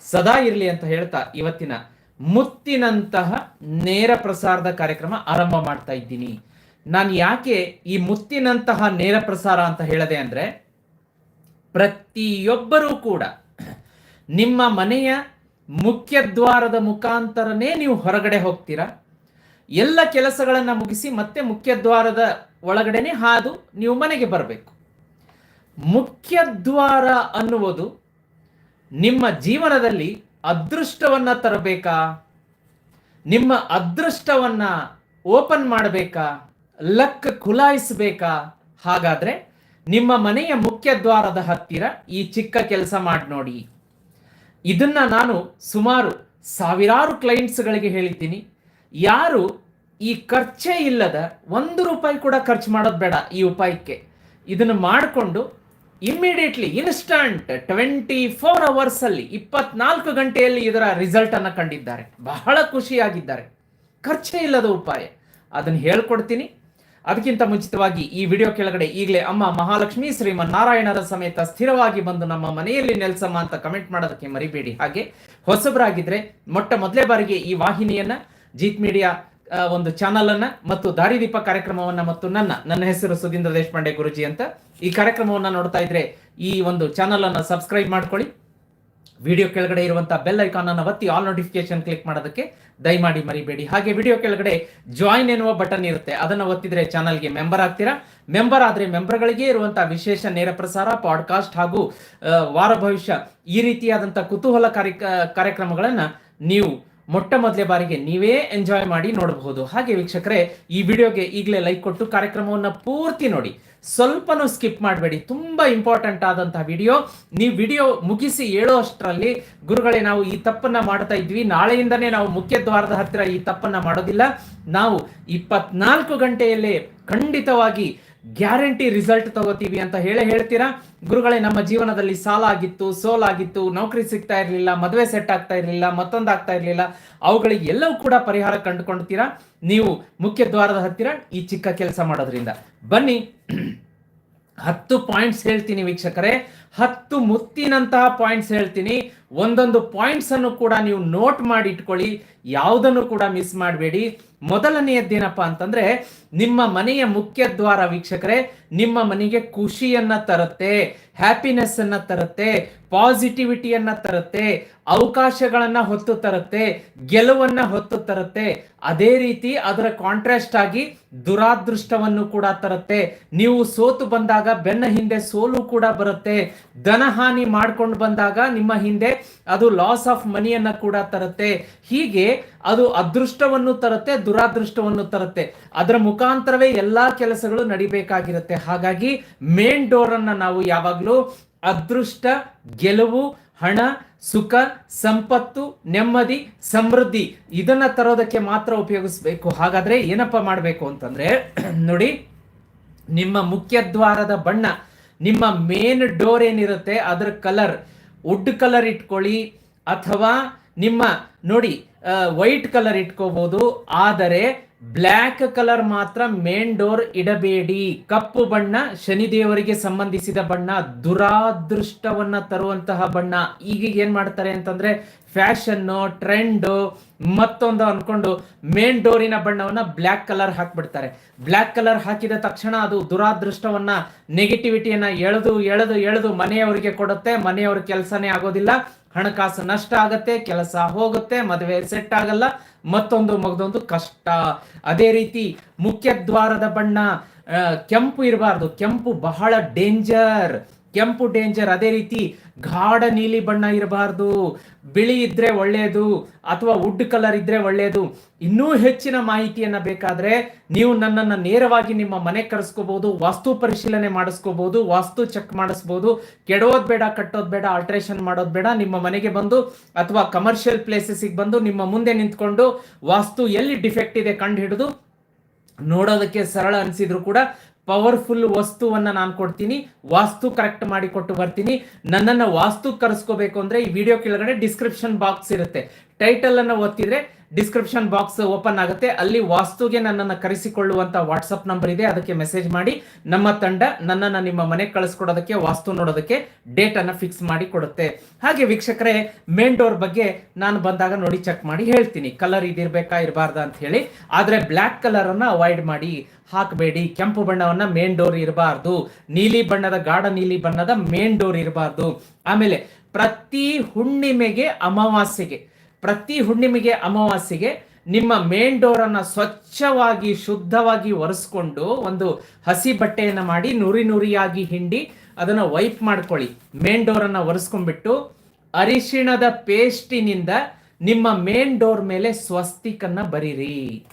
ಸದಾ ಇರಲಿ ಅಂತ ಹೇಳ್ತಾ ಇವತ್ತಿನ ಮುತ್ತಿನಂತಹ ನೇರ ಪ್ರಸಾರದ ಕಾರ್ಯಕ್ರಮ ಆರಂಭ ಮಾಡ್ತಾ ಇದ್ದೀನಿ. ನಾನು ಯಾಕೆ ಈ ಮುತ್ತಿನಂತಹ ನೇರ ಪ್ರಸಾರ ಅಂತ ಹೇಳದೆ ಅಂದ್ರೆ, ಪ್ರತಿಯೊಬ್ಬರೂ ಕೂಡ ನಿಮ್ಮ ಮನೆಯ ಮುಖ್ಯ ದ್ವಾರದ ಮುಖಾಂತರನೇ ನೀವು ಹೊರಗಡೆ ಹೋಗ್ತೀರಾ? ಎಲ್ಲ ಕೆಲಸಗಳನ್ನು ಮುಗಿಸಿ ಮತ್ತೆ ಮುಖ್ಯ ದ್ವಾರದ ಒಳಗಡೆನೆ ಹಾದು ನೀವು ಮನೆಗೆ ಬರಬೇಕು. ಮುಖ್ಯ ದ್ವಾರ ಅನ್ನುವುದು ನಿಮ್ಮ ಜೀವನದಲ್ಲಿ ಅದೃಷ್ಟವನ್ನ ತರಬೇಕಾ? ನಿಮ್ಮ ಅದೃಷ್ಟವನ್ನ ಓಪನ್ ಮಾಡಬೇಕಾ? ಲಕ್ ಖುಲಾಯಿಸಬೇಕಾ? ಹಾಗಾದ್ರೆ ನಿಮ್ಮ ಮನೆಯ ಮುಖ್ಯ ದ್ವಾರದ ಹತ್ತಿರ ಈ ಚಿಕ್ಕ ಕೆಲಸ ಮಾಡಿ ನೋಡಿ. ಇದನ್ನ ನಾನು ಸುಮಾರು ಸಾವಿರಾರು ಕ್ಲೈಂಟ್ಸ್ಗಳಿಗೆ ಹೇಳಿದ್ದೀನಿ. ಯಾರು ಈ ಖರ್ಚೇ ಇಲ್ಲದ ಒಂದು ರೂಪಾಯಿ ಕೂಡ ಖರ್ಚು ಮಾಡೋದು ಬೇಡ ಈ ಉಪಾಯಕ್ಕೆ. ಇದನ್ನು ಮಾಡಿಕೊಂಡು immediately instant twenty four hours ಅಲ್ಲಿ, ಇಪ್ಪತ್ನಾಲ್ಕು ಗಂಟೆಯಲ್ಲಿ ಇದರ ರಿಸಲ್ಟ್ ಅನ್ನು ಕಂಡಿದ್ದಾರೆ. ಬಹಳ ಖುಷಿಯಾಗಿದ್ದಾರೆ. ಖರ್ಚೇ ಇಲ್ಲದ ಉಪಾಯ. ಅದನ್ನು ಹೇಳ್ಕೊಡ್ತೀನಿ. ಅದಕ್ಕಿಂತ ಮುಂಚಿತವಾಗಿ ಈ ವಿಡಿಯೋ ಕೆಳಗಡೆ ಈಗಲೇ ಅಮ್ಮ ಮಹಾಲಕ್ಷ್ಮಿ ಶ್ರೀಮನ್ ನಾರಾಯಣರ ಸಮೇತ ಸ್ಥಿರವಾಗಿ ಬಂದು ನಮ್ಮ ಮನೆಯಲ್ಲಿ ನೆಲೆಸಮ್ಮ ಅಂತ ಕಮೆಂಟ್ ಮಾಡೋದಕ್ಕೆ ಮರಿಬೇಡಿ. ಹಾಗೆ ಹೊಸಬರಾಗಿದ್ರೆ ಮೊಟ್ಟ ಮೊದಲೇ ಬಾರಿಗೆ ಈ ವಾಹಿನಿಯನ್ನ ಜೀತ್ ಮೀಡಿಯಾ ಒಂದು ಚಾನಲ್ ಅನ್ನ ಮತ್ತು ದಾರಿದೀಪ ಕಾರ್ಯಕ್ರಮವನ್ನ ಮತ್ತು ನನ್ನ ನನ್ನ ಹೆಸರು ಸುಧೀಂದ್ರ ದೇಶಪಾಂಡೆ ಗುರುಜಿ ಅಂತ ಈ ಕಾರ್ಯಕ್ರಮವನ್ನ ನೋಡ್ತಾ ಇದ್ರೆ ಈ ಒಂದು ಚಾನಲ್ ಅನ್ನ ಸಬ್ಸ್ಕ್ರೈಬ್ ಮಾಡ್ಕೊಳ್ಳಿ. ವಿಡಿಯೋ ಕೆಳಗಡೆ ಇರುವಂತಹ ಬೆಲ್ ಐಕಾನ್ ಅನ್ನು ಒತ್ತಿ ಆಲ್ ನೋಟಿಫಿಕೇಶನ್ ಕ್ಲಿಕ್ ಮಾಡೋದಕ್ಕೆ ದಯಮಾಡಿ ಮರಿಬೇಡಿ. ಹಾಗೆ ವಿಡಿಯೋ ಕೆಳಗಡೆ ಜಾಯಿನ್ ಎನ್ನುವ ಬಟನ್ ಇರುತ್ತೆ. ಅದನ್ನು ಒತ್ತಿದ್ರೆ ಚಾನಲ್ಗೆ ಮೆಂಬರ್ ಆಗ್ತೀರಾ? ಮೆಂಬರ್ ಆದ್ರೆ ಮೆಂಬರ್ಗಳಿಗೆ ಇರುವಂತಹ ವಿಶೇಷ ನೇರ ಪ್ರಸಾರ ಪಾಡ್ಕಾಸ್ಟ್ ಹಾಗೂ ವಾರ ಭವಿಷ್ಯ ಈ ರೀತಿಯಾದಂತಹ ಕುತೂಹಲಕಾರಿ ಕ- ಕಾರ್ಯಕ್ರಮಗಳನ್ನ ನೀವು ಮೊಟ್ಟ ಮೊದಲೇ ಬಾರಿಗೆ ನೀವೇ ಎಂಜಾಯ್ ಮಾಡಿ ನೋಡಬಹುದು. ಹಾಗೆ ವೀಕ್ಷಕರೇ, ಈ ವಿಡಿಯೋಗೆ ಈಗಲೇ ಲೈಕ್ ಕೊಟ್ಟು ಕಾರ್ಯಕ್ರಮವನ್ನು ಪೂರ್ತಿ ನೋಡಿ. ಸ್ವಲ್ಪನೂ ಸ್ಕಿಪ್ ಮಾಡಬೇಡಿ. ತುಂಬ ಇಂಪಾರ್ಟೆಂಟ್ ಆದಂತಹ ವಿಡಿಯೋ. ನೀವು ವಿಡಿಯೋ ಮುಗಿಸಿ ಹೇಳೋ ಅಷ್ಟರಲ್ಲಿ ಗುರುಗಳೇ, ನಾವು ಈ ತಪ್ಪನ್ನ ಮಾಡ್ತಾ ಇದ್ವಿ. ನಾಳೆಯಿಂದನೇ ನಾವು ಮುಖ್ಯ ದ್ವಾರದ ಹತ್ತಿರ ಈ ತಪ್ಪನ್ನ ಮಾಡೋದಿಲ್ಲ. ನಾವು ಇಪ್ಪತ್ನಾಲ್ಕು ಗಂಟೆಯಲ್ಲೇ ಖಂಡಿತವಾಗಿ ಗ್ಯಾರಂಟಿ ರಿಸಲ್ಟ್ ತಗೋತೀವಿ ಅಂತ ಹೇಳಿ ಹೇಳ್ತೀರಾ? ಗುರುಗಳೇ, ನಮ್ಮ ಜೀವನದಲ್ಲಿ ಸಾಲ ಆಗಿತ್ತು ಸೋಲಾಗಿತ್ತು, ನೌಕರಿ ಸಿಗ್ತಾ ಇರಲಿಲ್ಲ, ಮದುವೆ ಸೆಟ್ ಆಗ್ತಾ ಇರಲಿಲ್ಲ ಮತ್ತೊಂದು ಆಗ್ತಾ ಇರಲಿಲ್ಲ ಅವುಗಳಿಗೆ ಎಲ್ಲವೂ ಕೂಡ ಪರಿಹಾರ ಕಂಡುಕೊಳ್ತೀರಾ ನೀವು ಮುಖ್ಯ ದ್ವಾರದ ಹತ್ತಿರ ಈ ಚಿಕ್ಕ ಕೆಲಸ ಮಾಡೋದ್ರಿಂದ. ಬನ್ನಿ. ಹತ್ತು ಪಾಯಿಂಟ್ಸ್ ಹೇಳ್ತೀನಿ ವೀಕ್ಷಕರೇ. ಹತ್ತು ಮುತ್ತಿನಂತಹ ಪಾಯಿಂಟ್ಸ್ ಹೇಳ್ತೀನಿ. ಒಂದೊಂದು ಪಾಯಿಂಟ್ಸ್ ಅನ್ನು ಕೂಡ ನೀವು ನೋಟ್ ಮಾಡಿ ಇಟ್ಕೊಳ್ಳಿ. ಯಾವುದನ್ನು ಕೂಡ ಮಿಸ್ ಮಾಡಬೇಡಿ. ಮೊದಲನೆಯದ್ದೇನಪ್ಪ ಅಂತಂದ್ರೆ, ನಿಮ್ಮ ಮನೆಯ ಮುಖ್ಯ ದ್ವಾರ ವೀಕ್ಷಕರೇ, ನಿಮ್ಮ ಮನೆಗೆ ಖುಷಿಯನ್ನ ತರುತ್ತೆ ಹ್ಯಾಪಿನೆಸ್ ಅನ್ನ ತರುತ್ತೆ ಪಾಸಿಟಿವಿಟಿಯನ್ನ ತರುತ್ತೆ, ಅವಕಾಶಗಳನ್ನ ಹೊತ್ತು ತರುತ್ತೆ, ಗೆಲುವನ್ನ ಹೊತ್ತು ತರುತ್ತೆ. ಅದೇ ರೀತಿ ಅದರ ಕಾಂಟ್ರಾಸ್ಟ್ ಆಗಿ ದುರಾದೃಷ್ಟವನ್ನು ಕೂಡ ತರುತ್ತೆ. ನೀವು ಸೋತು ಬಂದಾಗ ಬೆನ್ನ ಹಿಂದೆ ಸೋಲು ಕೂಡ ಬರುತ್ತೆ. ಧನಹಾನಿ ಮಾಡ್ಕೊಂಡು ಬಂದಾಗ ನಿಮ್ಮ ಹಿಂದೆ ಅದು ಲಾಸ್ ಆಫ್ ಮನಿಯನ್ನ ಕೂಡ ತರುತ್ತೆ. ಹೀಗೆ ಅದು ಅದೃಷ್ಟವನ್ನು ತರುತ್ತೆ ದುರಾದೃಷ್ಟವನ್ನು ತರುತ್ತೆ. ಅದರ ಮುಖಾಂತರವೇ ಎಲ್ಲಾ ಕೆಲಸಗಳು ನಡಿಬೇಕಾಗಿರುತ್ತೆ. ಹಾಗಾಗಿ ಮೇನ್ ಡೋರ್ ಅನ್ನ ನಾವು ಯಾವಾಗಲೂ ಅದೃಷ್ಟ, ಗೆಲುವು, ಹಣ, ಸುಖ, ಸಂಪತ್ತು, ನೆಮ್ಮದಿ, ಸಮೃದ್ಧಿ ಇದನ್ನ ತರೋದಕ್ಕೆ ಮಾತ್ರ ಉಪಯೋಗಿಸ್ಬೇಕು. ಹಾಗಾದ್ರೆ ಏನಪ್ಪ ಮಾಡಬೇಕು ಅಂತಂದ್ರೆ, ನೋಡಿ, ನಿಮ್ಮ ಮುಖ್ಯ ದ್ವಾರದ ಬಣ್ಣ, ನಿಮ್ಮ ಮೇನ್ ಡೋರ್ ಏನಿರುತ್ತೆ, ಅದರ ಕಲರ್, ವುಡ್ ಕಲರ್ ಇಟ್ಕೊಳ್ಳಿ ಅಥವಾ ನಿಮ್ಮ ನೋಡಿ ವೈಟ್ ಕಲರ್ ಇಟ್ಕೋಬಹುದು ಆದರೆ ಬ್ಲ್ಯಾಕ್ ಕಲರ್ ಮಾತ್ರ ಮೇನ್ ಡೋರ್ ಇಡಬೇಡಿ. ಕಪ್ಪು ಬಣ್ಣ ಶನಿದೇವರಿಗೆ ಸಂಬಂಧಿಸಿದ ಬಣ್ಣ, ದುರಾದೃಷ್ಟವನ್ನ ತರುವಂತಹ ಬಣ್ಣ. ಈಗ ಏನ್ ಮಾಡ್ತಾರೆ ಅಂತಂದ್ರೆ, ಫ್ಯಾಷನ್ನು, ಟ್ರೆಂಡು, ಮತ್ತೊಂದು ಅನ್ಕೊಂಡು ಮೇನ್ ಡೋರಿನ ಬಣ್ಣವನ್ನ ಬ್ಲ್ಯಾಕ್ ಕಲರ್ ಹಾಕ್ಬಿಡ್ತಾರೆ. ಬ್ಲ್ಯಾಕ್ ಕಲರ್ ಹಾಕಿದ ತಕ್ಷಣ ಅದು ದುರಾದೃಷ್ಟವನ್ನ ನೆಗೆಟಿವಿಟಿಯನ್ನ ಎಳೆದು ಎಳೆದು ಎಳೆದು ಮನೆಯವರಿಗೆ ಕೊಡುತ್ತೆ. ಮನೆಯವ್ರ ಕೆಲಸನೇ ಆಗೋದಿಲ್ಲ. ಹಣಕಾಸು ನಷ್ಟ ಆಗತ್ತೆ, ಕೆಲಸ ಹೋಗುತ್ತೆ, ಮದುವೆ ಸೆಟ್ ಆಗಲ್ಲ, ಮತ್ತೊಂದು ಮಗದೊಂದು ಕಷ್ಟ. ಅದೇ ರೀತಿ ಮುಖ್ಯ ದ್ವಾರದ ಬಣ್ಣ ಕೆಂಪು ಇರಬಾರ್ದು. ಕೆಂಪು ಬಹಳ ಡೇಂಜರ್ ಕೆಂಪು ಡೇಂಜರ್, ಅದೇ ರೀತಿ ಗಾಢ ನೀಲಿ ಬಣ್ಣ ಇರಬಾರ್ದು. ಬಿಳಿ ಇದ್ರೆ ಒಳ್ಳೆಯದು ಅಥವಾ ವುಡ್ ಕಲರ್ ಇದ್ರೆ ಒಳ್ಳೆಯದು ಇನ್ನೂ ಹೆಚ್ಚಿನ ಮಾಹಿತಿಯನ್ನ ಬೇಕಾದ್ರೆ ನೀವು ನನ್ನನ್ನು ನೇರವಾಗಿ ನಿಮ್ಮ ಮನೆ ಕರೆಸ್ಕೋಬಹುದು ವಾಸ್ತು ಪರಿಶೀಲನೆ ಮಾಡಿಸ್ಕೋಬಹುದು ವಾಸ್ತು ಚೆಕ್ ಮಾಡಿಸ್ಬೋದು. ಕೆಡೋದ್ ಬೇಡ, ಕಟ್ಟೋದ್ ಬೇಡ ಆಲ್ಟ್ರೇಷನ್ ಮಾಡೋದ್ ಬೇಡ. ನಿಮ್ಮ ಮನೆಗೆ ಬಂದು ಅಥವಾ ಕಮರ್ಷಿಯಲ್ ಪ್ಲೇಸಸ್ಗೆ ಬಂದು ನಿಮ್ಮ ಮುಂದೆ ನಿಂತ್ಕೊಂಡು ವಾಸ್ತು ಎಲ್ಲಿ ಡಿಫೆಕ್ಟ್ ಇದೆ ಕಂಡು ಹಿಡಿದು ನೋಡೋದಕ್ಕೆ ಸರಳ ಅನಿಸಿದ್ರು ಕೂಡ ಪವರ್ಫುಲ್ ವಸ್ತುವನ್ನ ನಾನು ಕೊಡ್ತೀನಿ, ವಾಸ್ತು ಕರೆಕ್ಟ್ ಮಾಡಿ ಕೊಟ್ಟು ಬರ್ತೀನಿ. ನನ್ನನ್ನು ವಾಸ್ತು ಕರೆಸ್ಕೋಬೇಕು ಅಂದ್ರೆ ಈ ವಿಡಿಯೋ ಕೆಳಗಡೆ ಡಿಸ್ಕ್ರಿಪ್ಷನ್ ಬಾಕ್ಸ್ ಇರುತ್ತೆ. ಟೈಟಲ್ ಅನ್ನ ಒತ್ತಿದ್ರೆ ಡಿಸ್ಕ್ರಿಪ್ಷನ್ ಬಾಕ್ಸ್ ಓಪನ್ ಆಗುತ್ತೆ. ಅಲ್ಲಿ ವಾಸ್ತುಗೆ ನನ್ನನ್ನು ಕರೆಸಿಕೊಳ್ಳುವಂತ ವಾಟ್ಸಪ್ ನಂಬರ್ ಇದೆ. ಅದಕ್ಕೆ ಮೆಸೇಜ್ ಮಾಡಿ. ನಮ್ಮ ತಂಡ ನನ್ನನ್ನು ನಿಮ್ಮ ಮನೆಗೆ ಕಳಿಸ್ಕೊಡೋದಕ್ಕೆ, ವಾಸ್ತು ನೋಡೋದಕ್ಕೆ ಡೇಟ್ ಅನ್ನ ಫಿಕ್ಸ್ ಮಾಡಿ ಕೊಡುತ್ತೆ. ಹಾಗೆ ವೀಕ್ಷಕರೇ ಮೇನ್ ಡೋರ್ ಬಗ್ಗೆ ನಾನು ಬಂದಾಗ ನೋಡಿ ಚೆಕ್ ಮಾಡಿ ಹೇಳ್ತೀನಿ. ಕಲರ್ ಇದಿರ್ಬೇಕಾ, ಇರಬಾರ್ದ ಅಂತ ಹೇಳಿ. ಆದ್ರೆ ಬ್ಲ್ಯಾಕ್ ಕಲರ್ ಅನ್ನ ಅವಾಯ್ಡ್ ಮಾಡಿ ಹಾಕಬೇಡಿ. ಕೆಂಪು ಬಣ್ಣವನ್ನ ಮೇನ್ ಡೋರ್ ಇರಬಾರ್ದು. ನೀಲಿ ಬಣ್ಣದ ಗಾಢ ನೀಲಿ ಬಣ್ಣದ ಮೇನ್ ಡೋರ್ ಇರಬಾರ್ದು. ಆಮೇಲೆ ಪ್ರತಿ ಹುಣ್ಣಿಮೆಗೆ, ಅಮಾವಾಸ್ಯೆಗೆ ಪ್ರತಿ ಹುಣ್ಣಿಮೆಗೆ ಅಮಾವಾಸ್ಯೆಗೆ ನಿಮ್ಮ ಮೇನ್ ಡೋರ್ ಅನ್ನ ಸ್ವಚ್ಛವಾಗಿ, ಶುದ್ಧವಾಗಿ ಒರೆಸ್ಕೊಂಡು ಒಂದು ಹಸಿ ಬಟ್ಟೆಯನ್ನ ಮಾಡಿ ನುರಿ ನುರಿಯಾಗಿ ಹಿಂಡಿ ಅದನ್ನ ವೈಪ್ ಮಾಡ್ಕೊಳ್ಳಿ. ಮೇನ್ ಡೋರ್ ಅನ್ನ ಒರೆಸ್ಕೊಂಡ್ಬಿಟ್ಟು ಅರಿಶಿಣದ ಪೇಸ್ಟಿನಿಂದ ನಿಮ್ಮ ಮೇನ್ ಡೋರ್ ಮೇಲೆ ಸ್ವಸ್ತಿಕನ್ನ ಬರೀರಿ.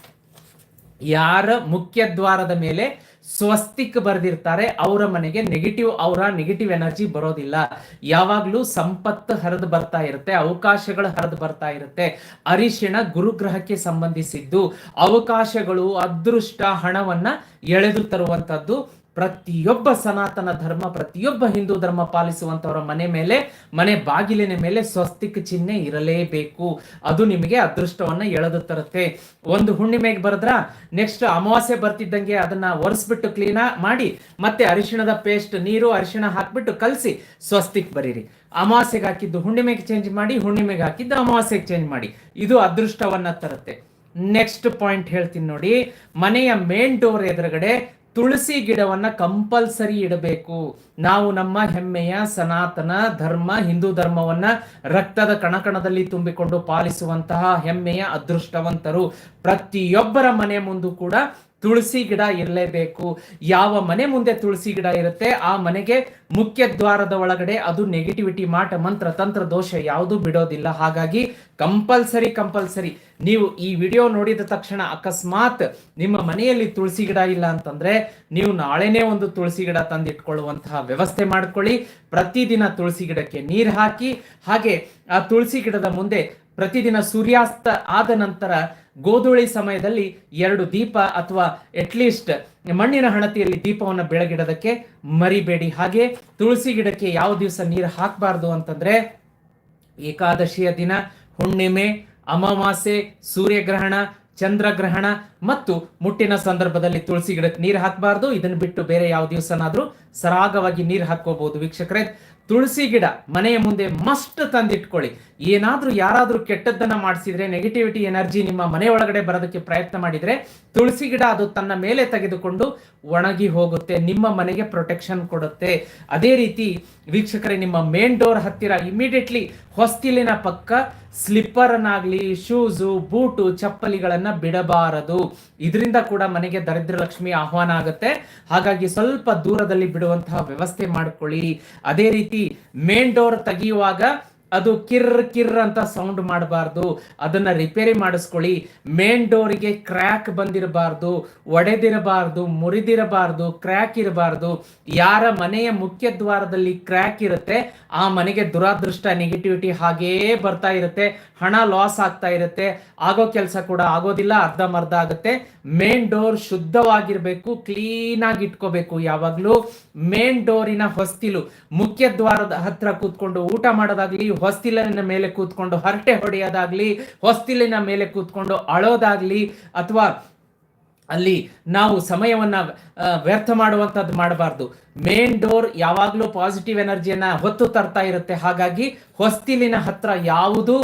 ಯಾರ ಮುಖ್ಯ ದ್ವಾರದ ಮೇಲೆ ಸ್ವಸ್ತಿಕ್ ಬರೆದಿರ್ತಾರೆ, ಅವರ ಮನೆಗೆ ನೆಗೆಟಿವ್ ಅವರ ನೆಗೆಟಿವ್ ಎನರ್ಜಿ ಬರೋದಿಲ್ಲ. ಯಾವಾಗ್ಲೂ ಸಂಪತ್ತು ಹರಿದು ಬರ್ತಾ ಇರುತ್ತೆ, ಅವಕಾಶಗಳು ಹರಿದು ಬರ್ತಾ ಇರುತ್ತೆ. ಅರಿಶಿಣ ಗುರುಗ್ರಹಕ್ಕೆ ಸಂಬಂಧಿಸಿದ್ದು, ಅವಕಾಶಗಳು, ಅದೃಷ್ಟ, ಹಣವನ್ನ ಎಳೆದು ತರುವಂತದ್ದು ಪ್ರತಿಯೊಬ್ಬ ಸನಾತನ ಧರ್ಮ, ಪ್ರತಿಯೊಬ್ಬ ಹಿಂದೂ ಧರ್ಮ ಪಾಲಿಸುವಂತವರ ಮನೆ ಮೇಲೆ, ಮನೆ ಬಾಗಿಲಿನ ಮೇಲೆ ಸ್ವಸ್ತಿಕ್ ಚಿಹ್ನೆ ಇರಲೇಬೇಕು. ಅದು ನಿಮಗೆ ಅದೃಷ್ಟವನ್ನ ಎಳೆದು ತರುತ್ತೆ. ಒಂದು ಹುಣ್ಣಿಮೆಗೆ ಬರದ್ರ ನೆಕ್ಸ್ಟ್ ಅಮಾವಾಸ್ಯೆ ಬರ್ತಿದ್ದಂಗೆ ಅದನ್ನ ಒರೆಸ್ಬಿಟ್ಟು ಕ್ಲೀನ್ ಮಾಡಿ, ಮತ್ತೆ ಅರಿಶಿಣದ ಪೇಸ್ಟ್ ನೀರು, ಅರಿಶಿಣ ಹಾಕ್ಬಿಟ್ಟು ಕಲಸಿ ಸ್ವಸ್ತಿಕ್ ಬರೀರಿ. ಅಮಾವಾಸ್ಯೆಗೆ ಹಾಕಿದ್ದು ಹುಣ್ಣಿಮೆಗೆ ಚೇಂಜ್ ಮಾಡಿ, ಹುಣ್ಣಿಮೆಗೆ ಹಾಕಿದ್ದು ಅಮಾವಾಸ್ಯೆಗೆ ಚೇಂಜ್ ಮಾಡಿ. ಇದು ಅದೃಷ್ಟವನ್ನ ತರುತ್ತೆ. ನೆಕ್ಸ್ಟ್ ಪಾಯಿಂಟ್ ಹೇಳ್ತೀನಿ ನೋಡಿ. ಮನೆಯ ಮೇನ್ ಡೋರ್ ಎದುರುಗಡೆ ತುಳಸಿ ಗಿಡವನ್ನ ಕಂಪಲ್ಸರಿ ಇಡಬೇಕು. ನಾವು ನಮ್ಮ ಹೆಮ್ಮೆಯ ಸನಾತನ ಧರ್ಮ, ಹಿಂದೂ ಧರ್ಮವನ್ನ ರಕ್ತದ ಕಣಕಣದಲ್ಲಿ ತುಂಬಿಕೊಂಡು ಪಾಲಿಸುವಂತಹ ಹೆಮ್ಮೆಯ ಅದೃಷ್ಟವಂತರು. ಪ್ರತಿಯೊಬ್ಬರ ಮನೆ ಮುಂದೂ ಕೂಡ ತುಳಸಿ ಗಿಡ ಇರಲೇಬೇಕು. ಯಾವ ಮನೆ ಮುಂದೆ ತುಳಸಿ ಗಿಡ ಇರುತ್ತೆ, ಆ ಮನೆಗೆ ಮುಖ್ಯ ದ್ವಾರದ ಒಳಗಡೆ ಅದು ನೆಗೆಟಿವಿಟಿ ಮಾಟ ಮಂತ್ರ ತಂತ್ರ ದೋಷ ಯಾವುದು ಬಿಡೋದಿಲ್ಲ. ಹಾಗಾಗಿ ಕಂಪಲ್ಸರಿ ಕಂಪಲ್ಸರಿ ನೀವು ಈ ವಿಡಿಯೋ ನೋಡಿದ ತಕ್ಷಣ ಅಕಸ್ಮಾತ್ ನಿಮ್ಮ ಮನೆಯಲ್ಲಿ ತುಳಸಿ ಗಿಡ ಇಲ್ಲ ಅಂತಂದ್ರೆ ನೀವು ನಾಳೆನೇ ಒಂದು ತುಳಸಿ ಗಿಡ ತಂದಿಟ್ಕೊಳ್ಳುವಂತಹ ವ್ಯವಸ್ಥೆ ಮಾಡ್ಕೊಳ್ಳಿ. ಪ್ರತಿದಿನ ತುಳಸಿ ಗಿಡಕ್ಕೆ ನೀರು ಹಾಕಿ, ಹಾಗೆ ಆ ತುಳಸಿ ಗಿಡದ ಮುಂದೆ ಪ್ರತಿದಿನ ಸೂರ್ಯಾಸ್ತ ಆದ ನಂತರ ಗೋಧೂಳಿ ಸಮಯದಲ್ಲಿ ಎರಡು ದೀಪ ಅಥವಾ ಅಟ್ಲೀಸ್ಟ್ ಮಣ್ಣಿನ ಹಣತಿಯಲ್ಲಿ ದೀಪವನ್ನು ಬೆಳಗಿಡೋದಕ್ಕೆ ಮರಿಬೇಡಿ. ಹಾಗೆ ತುಳಸಿ ಗಿಡಕ್ಕೆ ಯಾವ ದಿವಸ ನೀರು ಹಾಕಬಾರ್ದು ಅಂತಂದ್ರೆ ಏಕಾದಶಿಯ ದಿನ, ಹುಣ್ಣಿಮೆ, ಅಮಾವಾಸ್ಯೆ, ಸೂರ್ಯಗ್ರಹಣ, ಚಂದ್ರಗ್ರಹಣ ಮತ್ತು ಮುಟ್ಟಿನ ಸಂದರ್ಭದಲ್ಲಿ ತುಳಸಿ ಗಿಡಕ್ಕೆ ನೀರು ಹಾಕಬಾರ್ದು. ಇದನ್ನು ಬಿಟ್ಟು ಬೇರೆ ಯಾವ ದಿವಸನಾದ್ರೂ ಸರಾಗವಾಗಿ ನೀರು ಹಾಕೋಬಹುದು ವೀಕ್ಷಕರೇ. ತುಳಸಿ ಗಿಡ ಮನೆಯ ಮುಂದೆ ಮಸ್ಟ್ ತಂದಿಟ್ಕೊಳ್ಳಿ. ಏನಾದ್ರೂ ಯಾರಾದ್ರೂ ಕೆಟ್ಟದ್ದನ್ನ ಮಾಡಿಸಿದ್ರೆ ನೆಗೆಟಿವಿಟಿ ಎನರ್ಜಿ ನಿಮ್ಮ ಮನೆ ಒಳಗಡೆ ಬರೋದಕ್ಕೆ ಪ್ರಯತ್ನ ಮಾಡಿದ್ರೆ, ತುಳಸಿ ಗಿಡ ಅದು ತನ್ನ ಮೇಲೆ ತೆಗೆದುಕೊಂಡು ಒಣಗಿ ಹೋಗುತ್ತೆ, ನಿಮ್ಮ ಮನೆಗೆ ಪ್ರೊಟೆಕ್ಷನ್ ಕೊಡುತ್ತೆ. ಅದೇ ರೀತಿ ವೀಕ್ಷಕರೇ, ನಿಮ್ಮ ಮೇನ್ ಡೋರ್ ಹತ್ತಿರ ಇಮಿಡಿಯೇಟ್ಲಿ ಹೊಸ್ತಿಲಿನ ಪಕ್ಕ ಸ್ಲಿಪ್ಪರ್ ಅನ್ನಾಗ್ಲಿ ಶೂಸು ಬೂಟು ಚಪ್ಪಲಿಗಳನ್ನ ಬಿಡಬಾರದು. ಇದರಿಂದ ಕೂಡ ಮನೆಗೆ ದರಿದ್ರ ಲಕ್ಷ್ಮಿ ಆಹ್ವಾನ ಆಗುತ್ತೆ. ಹಾಗಾಗಿ ಸ್ವಲ್ಪ ದೂರದಲ್ಲಿ ಬಿಡುವಂತಹ ವ್ಯವಸ್ಥೆ ಮಾಡ್ಕೊಳ್ಳಿ. ಅದೇ ರೀತಿ ಮೇನ್ ಡೋರ್ ತೆಗೆಯುವಾಗ ಅದು ಕಿರ್ ಕಿರ್ ಅಂತ ಸೌಂಡ್ ಮಾಡಬಾರ್ದು. ಅದನ್ನ ರಿಪೇರಿ ಮಾಡಿಸ್ಕೊಳ್ಳಿ. ಮೇನ್ ಡೋರಿಗೆ ಕ್ರ್ಯಾಕ್ ಬಂದಿರಬಾರ್ದು. ಒಡೆದಿರಬಾರ್ದು. ಮುರಿದಿರಬಾರ್ದು. ಕ್ರ್ಯಾಕ್ ಇರಬಾರ್ದು. ಯಾರ ಮನೆಯ ಮುಖ್ಯ ದ್ವಾರದಲ್ಲಿ ಕ್ರ್ಯಾಕ್ ಇರುತ್ತೆ, ಆ ಮನೆಗೆ ದುರಾದೃಷ್ಟ ನೆಗೆಟಿವಿಟಿ ಹಾಗೇ ಬರ್ತಾ ಇರುತ್ತೆ. ಹಣ ಲಾಸ್ ಆಗ್ತಾ ಇರುತ್ತೆ. ಆಗೋ ಕೆಲಸ ಕೂಡ ಆಗೋದಿಲ್ಲ ಅರ್ಧಂಬರ್ಧ ಆಗುತ್ತೆ. ಮೇನ್ ಡೋರ್ ಶುದ್ಧವಾಗಿರ್ಬೇಕು ಕ್ಲೀನ್ ಆಗಿ ಇಟ್ಕೋಬೇಕು ಯಾವಾಗ್ಲೂ. ಮೇನ್ ಡೋರಿನ ಹೊಸ್ತಿಲು, ಮುಖ್ಯ ದ್ವಾರದ ಹತ್ರ ಕೂತ್ಕೊಂಡು ಊಟ ಮಾಡೋದಾಗ್ಲಿ ಹೊಸ್ತಿಲಿನ ಮೇಲೆ ಕೂತ್ಕೊಂಡು ಹರಟೆ ಹೊಡೆಯೋದಾಗ್ಲಿ, ಹೊಸ್ತಿಲಿನ ಮೇಲೆ ಕೂತ್ಕೊಂಡು ಅಳೋದಾಗ್ಲಿ, ಅಥವಾ ಅಲ್ಲಿ ನಾವು ಸಮಯವನ್ನ ವ್ಯರ್ಥ ಮಾಡುವಂಥದ್ದು ಮಾಡಬಾರ್ದು. ಮೇನ್ ಡೋರ್ ಯಾವಾಗಲೂ ಪಾಸಿಟಿವ್ ಎನರ್ಜಿಯನ್ನ ಹೊತ್ತು ತರ್ತಾ ಇರುತ್ತೆ. ಹಾಗಾಗಿ ಹೊಸ್ತಿಲಿನ ಹತ್ರ ಯಾವುದು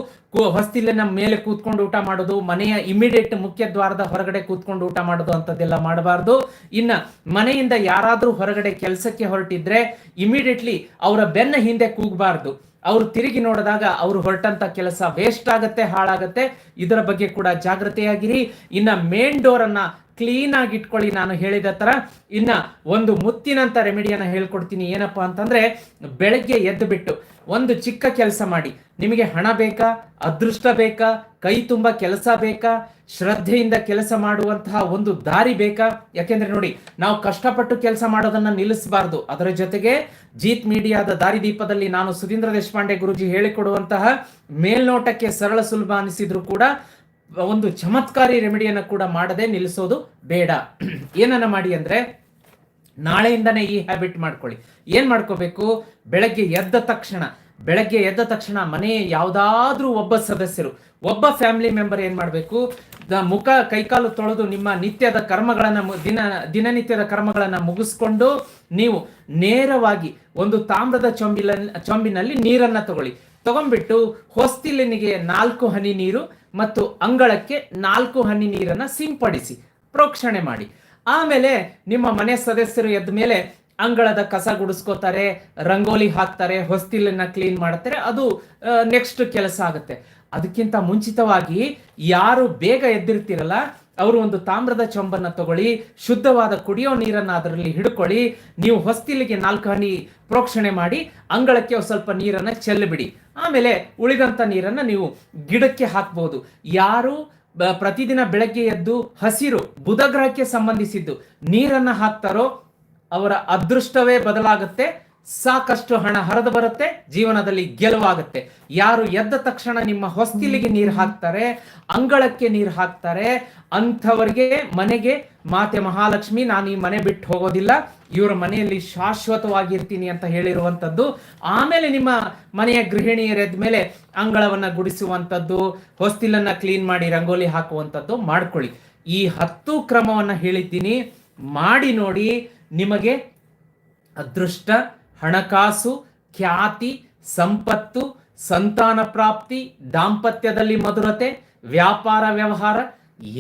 ಹೊಸ್ತಿಲಿನ ಮೇಲೆ ಕೂತ್ಕೊಂಡು ಊಟ ಮಾಡೋದು, ಮನೆಯ ಇಮಿಡಿಯೇಟ್ ಮುಖ್ಯ ದ್ವಾರದ ಹೊರಗಡೆ ಕೂತ್ಕೊಂಡು ಊಟ ಮಾಡೋದು ಅಂತದೆಲ್ಲ ಮಾಡಬಾರ್ದು. ಇನ್ನ ಮನೆಯಿಂದ ಯಾರಾದರೂ ಹೊರಗಡೆ ಕೆಲಸಕ್ಕೆ ಹೊರಟಿದ್ರೆ ಇಮಿಡಿಯೇಟ್ಲಿ ಅವರ ಬೆನ್ನ ಹಿಂದೆ ಕೂಗಬಾರ್ದು. ಅವ್ರು ತಿರುಗಿ ನೋಡಿದಾಗ ಅವರು ಹೊರಟಂತ ಕೆಲಸ ವೇಸ್ಟ್ ಆಗತ್ತೆ, ಹಾಳಾಗತ್ತೆ. ಇದರ ಬಗ್ಗೆ ಕೂಡ ಜಾಗೃತೆಯಾಗಿರಿ ಇನ್ನ ಮೇನ್ ಡೋರ್ ಅನ್ನ ಕ್ಲೀನ್ ಆಗಿ ಇಟ್ಕೊಳ್ಳಿ ನಾನು ಹೇಳಿದ ತರ. ಇನ್ನ ಒಂದು ಮುತ್ತಿನಂತ ರೆಮಿಡಿ ರೆಮಿಡಿಯನ್ನ ಹೇಳ್ಕೊಡ್ತೀನಿ. ಏನಪ್ಪಾ ಅಂತಂದ್ರೆ, ಬೆಳಗ್ಗೆ ಎದ್ದು ಬಿಟ್ಟು ಒಂದು ಚಿಕ್ಕ ಕೆಲಸ ಮಾಡಿ. ನಿಮಗೆ ಹಣ ಬೇಕಾ? ಅದೃಷ್ಟ ಬೇಕಾ? ಕೈ ತುಂಬ ಕೆಲಸ ಬೇಕಾ? ಶ್ರದ್ಧೆಯಿಂದ ಕೆಲಸ ಮಾಡುವಂತಹ ಒಂದು ದಾರಿ ಬೇಕಾ? ಯಾಕೆಂದ್ರೆ ನೋಡಿ, ನಾವು ಕಷ್ಟಪಟ್ಟು ಕೆಲಸ ಮಾಡೋದನ್ನ ನಿಲ್ಲಿಸಬಾರದು. ಅದರ ಜೊತೆಗೆ ಜೀತ್ ಮೀಡಿಯಾದ ದಾರಿದೀಪದಲ್ಲಿ ನಾನು ಸುಧೀಂದ್ರ ದೇಶಪಾಂಡೆ ಗುರುಜಿ ಹೇಳಿಕೊಡುವಂತಹ ಮೇಲ್ನೋಟಕ್ಕೆ ಸರಳ ಸುಲಭ ಅನಿಸಿದ್ರು ಕೂಡ ಒಂದು ಚಮತ್ಕಾರಿ ರೆಮಿಡಿಯನ್ನು ಕೂಡ ಮಾಡದೆ ನಿಲ್ಲಿಸೋದು ಬೇಡ. ಏನನ್ನ ಮಾಡಿ ಅಂದ್ರೆ ನಾಳೆಯಿಂದನೇ ಈ ಹ್ಯಾಬಿಟ್ ಮಾಡ್ಕೊಳ್ಳಿ. ಏನ್ ಮಾಡ್ಕೋಬೇಕು? ಬೆಳಗ್ಗೆ ಎದ್ದ ತಕ್ಷಣ ಬೆಳಗ್ಗೆ ಎದ್ದ ತಕ್ಷಣ ಮನೆಯ ಯಾವುದಾದ್ರೂ ಒಬ್ಬ ಸದಸ್ಯರು, ಒಬ್ಬ ಫ್ಯಾಮಿಲಿ ಮೆಂಬರ್ ಏನು ಮಾಡಬೇಕು? ಮುಖ ಕೈಕಾಲು ತೊಳೆದು ನಿಮ್ಮ ನಿತ್ಯದ ಕರ್ಮಗಳನ್ನು ದಿನ, ದಿನನಿತ್ಯದ ಕರ್ಮಗಳನ್ನು ಮುಗಿಸ್ಕೊಂಡು ನೀವು ನೇರವಾಗಿ ಒಂದು ತಾಮ್ರದ ಚೊಂಬಿಲ ಚೊಂಬಿನಲ್ಲಿ ನೀರನ್ನ ತಗೊಳ್ಳಿ. ತಗೊಂಡ್ಬಿಟ್ಟು ಹೊಸ್ತಿಲಿನಿಗೆ ನಾಲ್ಕು ಹನಿ ನೀರು ಮತ್ತು ಅಂಗಳಕ್ಕೆ ನಾಲ್ಕು ಹನಿ ನೀರನ್ನ ಸಿಂಪಡಿಸಿ, ಪ್ರೋಕ್ಷಣೆ ಮಾಡಿ. ಆಮೇಲೆ ನಿಮ್ಮ ಮನೆ ಸದಸ್ಯರು ಎದ್ದ ಮೇಲೆ ಅಂಗಳದ ಕಸ ಗುಡಿಸ್ಕೋತಾರೆ, ರಂಗೋಲಿ ಹಾಕ್ತಾರೆ, ಹೊಸ್ತಿಲನ್ನ ಕ್ಲೀನ್ ಮಾಡ್ತಾರೆ, ಅದು ನೆಕ್ಸ್ಟ್ ಕೆಲಸ ಆಗುತ್ತೆ. ಅದಕ್ಕಿಂತ ಮುಂಚಿತವಾಗಿ ಯಾರು ಬೇಗ ಎದ್ದಿರ್ತೀರಲ್ಲ, ಅವರು ಒಂದು ತಾಮ್ರದ ಚೊಂಬನ್ನ ತಗೊಳ್ಳಿ, ಶುದ್ಧವಾದ ಕುಡಿಯೋ ನೀರನ್ನ ಅದರಲ್ಲಿ ಹಿಡ್ಕೊಳ್ಳಿ, ನೀವು ಹೊಸ್ತಿಲಿಗೆ ನಾಲ್ಕು ಹನಿ ಪ್ರೋಕ್ಷಣೆ ಮಾಡಿ, ಅಂಗಳಕ್ಕೆ ಸ್ವಲ್ಪ ನೀರನ್ನ ಚೆಲ್ಲಬಿಡಿ. ಆಮೇಲೆ ಉಳಿದಂತ ನೀರನ್ನ ನೀವು ಗಿಡಕ್ಕೆ ಹಾಕ್ಬೋದು. ಯಾರು ಪ್ರತಿದಿನ ಬೆಳಗ್ಗೆ ಎದ್ದು ಹಸಿರು, ಬುಧ ಗ್ರಹಕ್ಕೆ ಸಂಬಂಧಿಸಿದ್ದು ನೀರನ್ನ ಹಾಕ್ತಾರೋ ಅವರ ಅದೃಷ್ಟವೇ ಬದಲಾಗುತ್ತೆ. ಸಾಕಷ್ಟು ಹಣ ಹರಿದು ಬರುತ್ತೆ, ಜೀವನದಲ್ಲಿ ಗೆಲುವಾಗುತ್ತೆ. ಯಾರು ಎದ್ದ ತಕ್ಷಣ ನಿಮ್ಮ ಹೊಸ್ತಿಲಿಗೆ ನೀರು ಹಾಕ್ತಾರೆ, ಅಂಗಳಕ್ಕೆ ನೀರು ಹಾಕ್ತಾರೆ, ಅಂಥವರಿಗೆ ಮನೆಗೆ, ಮಾತೆ ಮಹಾಲಕ್ಷ್ಮಿ, ನಾನು ಈ ಮನೆ ಬಿಟ್ಟು ಹೋಗೋದಿಲ್ಲ, ಇವರ ಮನೆಯಲ್ಲಿ ಶಾಶ್ವತವಾಗಿರ್ತೀನಿ ಅಂತ ಹೇಳಿರುವಂಥದ್ದು, ಆಮೇಲೆ ನಿಮ್ಮ ಮನೆಯ ಗೃಹಿಣಿಯರ ಎದ್ದ ಮೇಲೆ ಅಂಗಳವನ್ನು ಗುಡಿಸುವಂಥದ್ದು, ಹೊಸ್ತಿಲನ್ನು ಕ್ಲೀನ್ ಮಾಡಿ ರಂಗೋಲಿ ಹಾಕುವಂಥದ್ದು ಮಾಡ್ಕೊಳ್ಳಿ. ಈ ಹತ್ತು ಕ್ರಮವನ್ನು ಹೇಳಿದ್ದೀನಿ, ಮಾಡಿ ನೋಡಿ ನಿಮಗೆ ಅದೃಷ್ಟ, ಹಣಕಾಸು, ಖ್ಯಾತಿ, ಸಂಪತ್ತು, ಸಂತಾನ ಪ್ರಾಪ್ತಿ, ದಾಂಪತ್ಯದಲ್ಲಿ ಮಧುರತೆ, ವ್ಯಾಪಾರ ವ್ಯವಹಾರ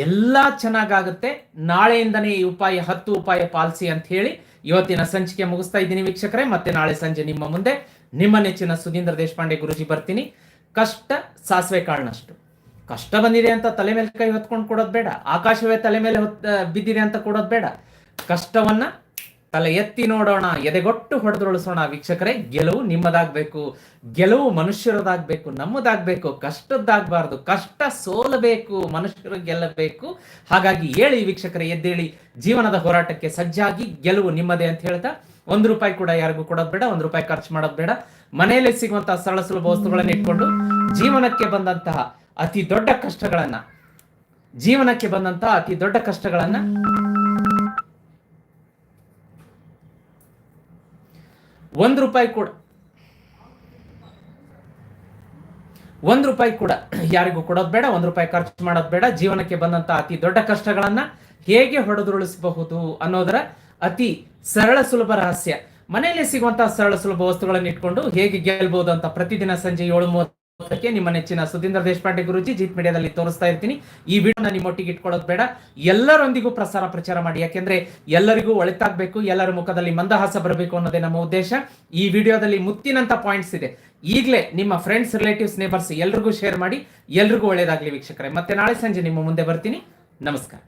ಎಲ್ಲ ಚೆನ್ನಾಗಾಗುತ್ತೆ. ನಾಳೆಯಿಂದನೇ ಈ ಉಪಾಯ, ಹತ್ತು ಉಪಾಯ ಪಾಲಿಸಿ ಅಂತ ಹೇಳಿ ಇವತ್ತಿನ ಸಂಚಿಕೆ ಮುಗಿಸ್ತಾ ಇದ್ದೀನಿ ವೀಕ್ಷಕರೇ. ಮತ್ತೆ ನಾಳೆ ಸಂಜೆ ನಿಮ್ಮ ಮುಂದೆ ನಿಮ್ಮ ನೆಚ್ಚಿನ ಸುಧೀಂದ್ರ ದೇಶಪಾಂಡೆ ಗುರುಜಿ ಬರ್ತೀನಿ. ಕಷ್ಟ ಸಾಸಿವೆ ಕಾಳನಷ್ಟು. ಕಷ್ಟ ಬಂದಿದೆ ಅಂತ ತಲೆ ಮೇಲೆ ಕೈ ಹೊತ್ಕೊಂಡು ಕೊಡೋದು ಬೇಡ. ಆಕಾಶವೇ ತಲೆ ಮೇಲೆ ಬಿದ್ದಿದೆ ಅಂತ ಕೊಡೋದು ಬೇಡ. ಕಷ್ಟವನ್ನ ತಲೆ ಎತ್ತಿ ನೋಡೋಣ, ಎದೆಗೊಟ್ಟು ಹೊಡೆದೊಳಿಸೋಣ ವೀಕ್ಷಕರೇ, ಗೆಲುವು ನಿಮ್ಮದಾಗಬೇಕು. ಗೆಲುವು ಮನುಷ್ಯರದಾಗಬೇಕು, ನಮ್ಮದಾಗಬೇಕು. ಕಷ್ಟದ್ದಾಗಬಾರ್ದು. ಕಷ್ಟ ಸೋಲಬೇಕು, ಮನುಷ್ಯರು ಗೆಲ್ಲಬೇಕು. ಹಾಗಾಗಿ ಹೇಳಿ ವೀಕ್ಷಕರೇ, ಎದ್ದೇಳಿ. ಜೀವನದ ಹೋರಾಟಕ್ಕೆ ಸಜ್ಜಾಗಿ ಗೆಲುವು ನಿಮ್ಮದೇ ಅಂತ ಹೇಳ್ತಾ, ಒಂದು ರೂಪಾಯಿ ಕೂಡ ಯಾರಿಗೂ ಕೊಡೋದು ಬೇಡ, ಒಂದು ರೂಪಾಯಿ ಖರ್ಚು ಮಾಡೋದು ಬೇಡ. ಮನೆಯಲ್ಲಿ ಸಿಗುವಂತಹ ಸರಳ ಸುಲಭ ವಸ್ತುಗಳನ್ನು ಇಟ್ಕೊಂಡು ಜೀವನಕ್ಕೆ ಬಂದಂತಹ ಅತಿ ದೊಡ್ಡ ಕಷ್ಟಗಳನ್ನ, ಜೀವನಕ್ಕೆ ಬಂದಂತಹ ಅತಿ ದೊಡ್ಡ ಕಷ್ಟಗಳನ್ನ ಒಂದು ರೂಪಾಯಿ ಕೂಡ. ಒಂದು ರೂಪಾಯಿ ಕೂಡ ಯಾರಿಗೂ ಕೊಡೋದು ಬೇಡ, ಒಂದು ರೂಪಾಯಿ ಖರ್ಚು ಮಾಡೋದು ಬೇಡ. ಜೀವನಕ್ಕೆ ಬಂದಂಥ ಅತಿ ದೊಡ್ಡ ಕಷ್ಟಗಳನ್ನ ಹೇಗೆ ಹೊಡೆದುರುಳಿಸಬಹುದು ಅನ್ನೋದರ ಅತಿ ಸರಳ ಸುಲಭ ರಹಸ್ಯ. ಮನೆಯಲ್ಲಿ ಸಿಗುವಂತಹ ಸರಳ ಸುಲಭ ವಸ್ತುಗಳನ್ನು ಇಟ್ಕೊಂಡು ಹೇಗೆ ಗೆಲ್ಬಹುದು ಅಂತ ಪ್ರತಿದಿನ ಸಂಜೆ ಏಳು ಮೂವತ್ತಕ್ಕೆ ನಿಮ್ಮ ನೆಚ್ಚಿನ ಸುಧೀಂದ್ರ ದೇಶಪಾಂಡೆ ಗುರುಜಿ ಜೀತ್ ಮೀಡಿಯಾದಲ್ಲಿ ತೋರಿಸ್ತಾ ಇರ್ತೀನಿ. ಈ ವಿಡಿಯೋನ ನಿಮ್ಮೊಟ್ಟಿಗೆ ಇಟ್ಕೊಳ್ಳೋದು ಬೇಡ. ಎಲ್ಲರೊಂದಿಗೂ ಪ್ರಸಾರ ಪ್ರಚಾರ ಮಾಡಿ. ಯಾಕೆಂದ್ರೆ ಎಲ್ಲರಿಗೂ ಒಳಿತಾಗಬೇಕು, ಎಲ್ಲರ ಮುಖದಲ್ಲಿ ಮಂದಹಾಸ ಬರಬೇಕು ಅನ್ನೋದೇ ನಮ್ಮ ಉದ್ದೇಶ. ಈ ವಿಡಿಯೋದಲ್ಲಿ ಮುತ್ತಿನಂತ ಪಾಯಿಂಟ್ಸ್ ಇದೆ. ಈಗಲೇ ನಿಮ್ಮ ಫ್ರೆಂಡ್ಸ್ ರಿಲೇಟಿವ್ಸ್ ನೇಬರ್ಸ್ ಎಲ್ರಿಗೂ ಶೇರ್ ಮಾಡಿ, ಎಲ್ರಿಗೂ ಒಳ್ಳೇದಾಗಲಿ ವೀಕ್ಷಕರೇ. ಮತ್ತೆ ನಾಳೆ ಸಂಜೆ ನಿಮ್ಮ ಮುಂದೆ ಬರ್ತೀನಿ. ನಮಸ್ಕಾರ.